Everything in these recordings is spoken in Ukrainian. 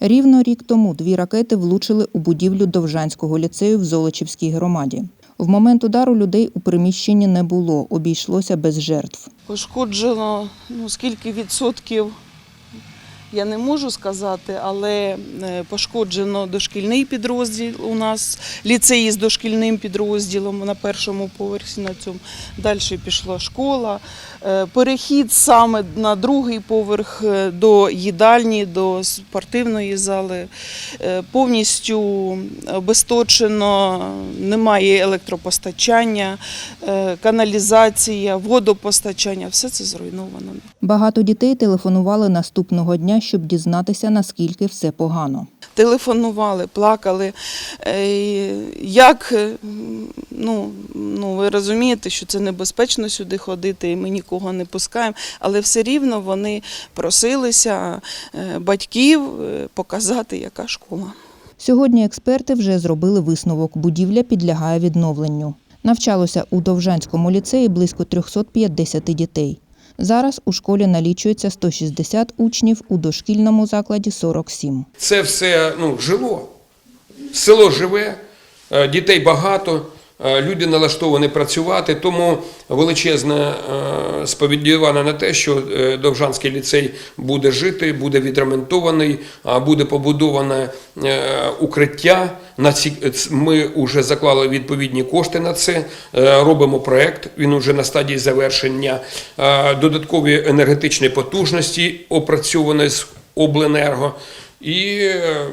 Рівно рік тому дві ракети влучили у будівлю Довжанського ліцею в Золочівській громаді. В момент удару людей у приміщенні не було, обійшлося без жертв. Пошкоджено ну, скільки відсотків, я не можу сказати, але е, пошкоджено дошкільний підрозділ у нас, ліцеї з дошкільним підрозділом на першому поверсі на цьому. Далі пішла школа. Е, Перехід саме на другий поверх е, до їдальні, до спортивної зали. Повністю обесточено, немає електропостачання, каналізація, водопостачання. Все це зруйновано. Багато дітей телефонували наступного дня, щоб дізнатися, наскільки все погано. телефонували, плакали. Е, Як, е, ну, ну, ви розумієте, що це небезпечно сюди ходити, і ми нікого не пускаємо, але все рівно вони просилися е, батьків показати, яка школа. Сьогодні експерти вже зробили висновок. Будівля підлягає відновленню. Навчалося у Довжанському ліцеї близько 350 дітей. Зараз у школі налічується 160 учнів, у дошкільному закладі 47. Це все ну, жило. Село живе, е, дітей багато, люди налаштовані працювати, тому величезне е, сповідування на те, що е, Довжанський ліцей буде жити, буде відремонтований, буде побудоване е, укриття. Ми вже заклали відповідні кошти на це. е, Робимо проект. Він вже на стадії завершення. Е, Додаткові енергетичні потужності опрацьовані з обленерго. І е,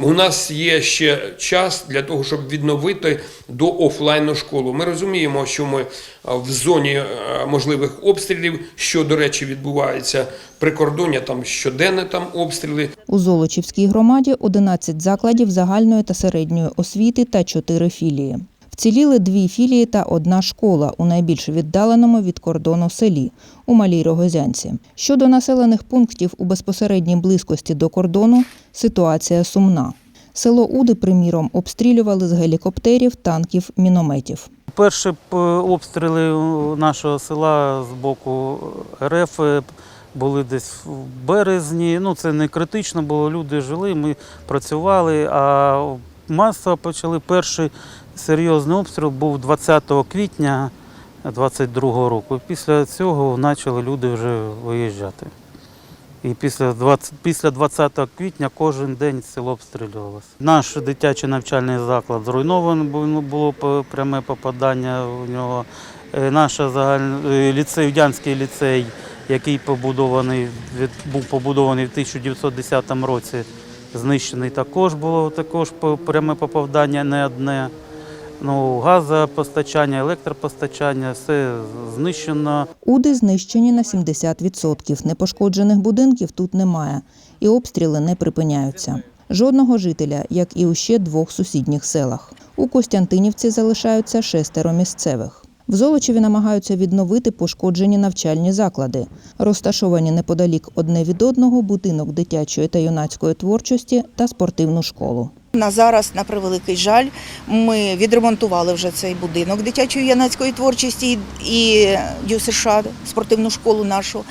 у нас є ще час для того, щоб відновити до офлайну школу. Ми розуміємо, що ми е, в зоні е, можливих обстрілів, що, до речі, відбувається прикордоння, там щоденне там обстріли. У Золочівській громаді 11 закладів загальної та середньої освіти та 4 філії. Вціліли дві філії та одна школа у найбільш віддаленому від кордону селі у Малій Рогозянці. Щодо населених пунктів у безпосередній близькості до кордону, ситуація сумна. Село Уди, приміром, обстрілювали з гелікоптерів, танків, мінометів. Перші обстріли нашого села з боку РФ е, були десь в березні. Ну, це не критично було, люди жили, ми працювали, а масово почали. Перший серйозний обстріл був 20 квітня 22 року. Після цього почали люди вже виїжджати. І після 20, після 20 квітня кожен день село обстрілювалося. Наш дитячий навчальний заклад зруйнований, бо було пряме попадання у нього. Е, Наш загальний ліцей, Удянський ліцей, який побудований, був побудований в 1910 році, знищений також було також пряме попадання не одне. Ну, газопостачання, електропостачання, все знищено. Уди знищені на 70%. Непошкоджених будинків тут немає, і обстріли не припиняються. Жодного жителя, як і у ще двох сусідніх селах. У Костянтинівці залишаються шестеро місцевих. В Золочеві намагаються відновити пошкоджені навчальні заклади, розташовані неподалік одне від одного будинок дитячої та юнацької творчості та спортивну школу. На зараз, на превеликий жаль, ми відремонтували вже цей будинок дитячої юнацької творчості і ДЮСШ, спортивну школу нашу.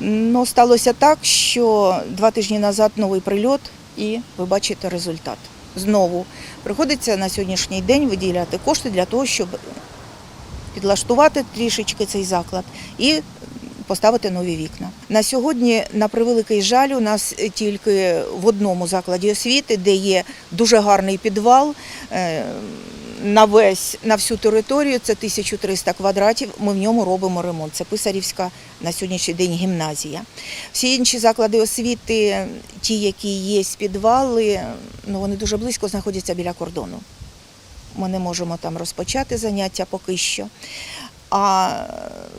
Ну, сталося так, що два тижні назад новий прильот, і ви бачите результат. Знову приходиться на сьогоднішній день виділяти кошти для того, щоб підлаштувати трішечки цей заклад і поставити нові вікна. На сьогодні, на превеликий жаль, у нас тільки в одному закладі освіти, де є дуже гарний підвал. е, На весь на всю територію це 1300 квадратів. Ми в ньому робимо ремонт. Це Писарівська на сьогоднішній день гімназія. Всі інші заклади освіти, ті, які є підвали, ну вони дуже близько знаходяться біля кордону. Ми не можемо там розпочати заняття поки що. А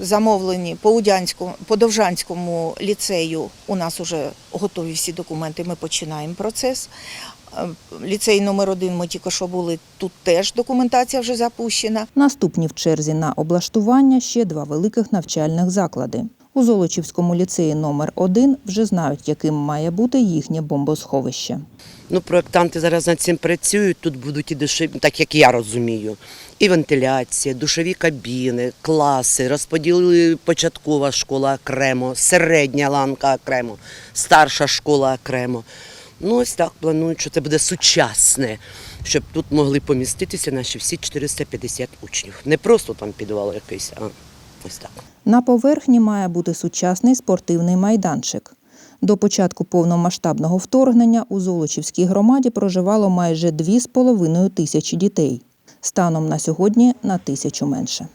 замовлені по Удянському, по Довжанському ліцею у нас вже готові всі документи. Ми починаємо процес. Е, Ліцей номер один ми тільки що були. Тут теж документація вже запущена. Наступні в черзі на облаштування ще два великих навчальних заклади. У Золочівському ліцеї номер 1 вже знають, яким має бути їхнє бомбосховище. Ну, проєктанти зараз над цим працюють. Тут будуть і душові, так як я розумію, і вентиляція, душові кабіни, класи, розподілили початкова школа окремо, середня ланка окремо, старша школа окремо. Ну, ось так планують, що це буде сучасне, щоб тут могли поміститися наші всі 450 учнів. Не просто там підвал якийсь, а ось так. На поверхні має бути сучасний спортивний майданчик. До початку повномасштабного вторгнення у Золочівській громаді проживало майже 2,5 тисячі дітей. Станом на сьогодні на тисячу менше.